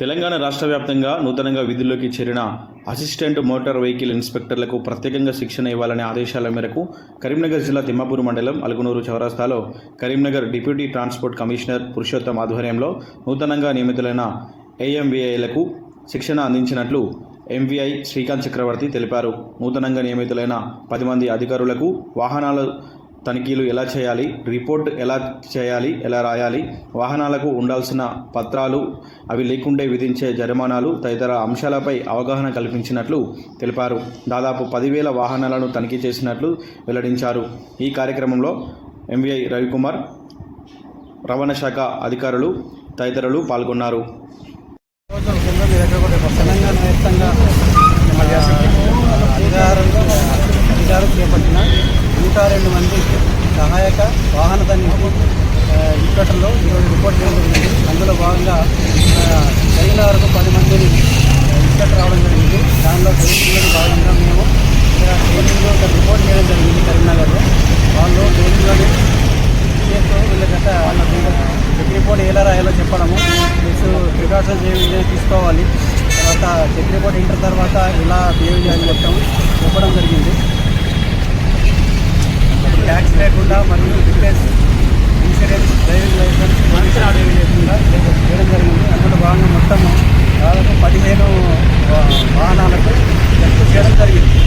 తెలంగాణ రాష్ట్ర వ్యాప్తంగా నూతనంగా విధుల్లోకి చేరిన అసిస్టెంట్ మోటార్ వెహికల్ ఇన్స్పెక్టర్లకు ప్రత్యేకంగా శిక్షణ ఇవ్వాలనే ఆదేశాల మేరకు కరీంనగర్ జిల్లా తిమ్మాపూర్ మండలం అలుగునూరు చౌరస్తాలో Karimnagar deputy transport commissioner Purushottam ఆధ్వర్యంలో నూతనంగా నియమితులైన ఏఎంవీఐలకు శిక్షణ అందించినట్లు ఎంవీఐ శ్రీకాంత్ చక్రవర్తి తెలిపారు. నూతనంగా నియమితులైన పది మంది అధికారులకు వాహనాలు తనిఖీలు ఎలా చేయాలి? రిపోర్ట్ ఎలా చేయాలి? ఎలా రాయాలి? వాహనాలకు ఉండాల్సిన పత్రాలు అవి లేకుండే విధించే జరిమానాలు తదితర అంశాలపై అవగాహన కల్పించినట్లు తెలిపారు. దాదాపు పదివేల వాహనాలను తనిఖీ చేసినట్లు వెల్లడించారు. ఈ కార్యక్రమంలో ఎంవీఐ రవికుమార్ రవాణా శాఖ అధికారులు తదితరులు పాల్గొన్నారు. తెలంగాణ వ్యాప్తంగా చేపట్టిన నూట రెండు మంది సహాయక వాహన తనిఖీ ఇక్కట్లో ఈరోజు రిపోర్ట్ చేయడం జరిగింది. అందులో భాగంగా ఆ, వరకు పది మందిని ఇక్కడ రావడం జరిగింది. దానిలో ట్రైనింగ్లో భాగంగా మేము ఇక్కడ ట్రైనింగ్లో ఒక రిపోర్ట్ చేయడం జరిగింది కరీంనగర్లో. వాళ్ళు ట్రైనింగ్లోనే చేస్తూ వీళ్ళకంట చెక్ రిపోర్ట్ ఎలా రాయాలో చెప్పడము ప్లస్ ప్రికాషన్స్ ఏమి తీసుకోవాలి తర్వాత చెక్ రిపోర్ట్ ఇంటర్ తర్వాత ఎలా బిహేవ్ చేయాలని మొత్తం చెప్పడం జరిగింది. ట్యాక్స్ లేకుండా మరియు ఫిట్నెస్ ఇన్సూరెన్స్ డ్రైవింగ్ లైసెన్స్ మంచి అడవి లేకుండా చేయడం జరిగింది. అందులో భాగంగా మొత్తం దాదాపు పదిహేను వాహనాలకు ఎక్కువ చేయడం జరిగింది.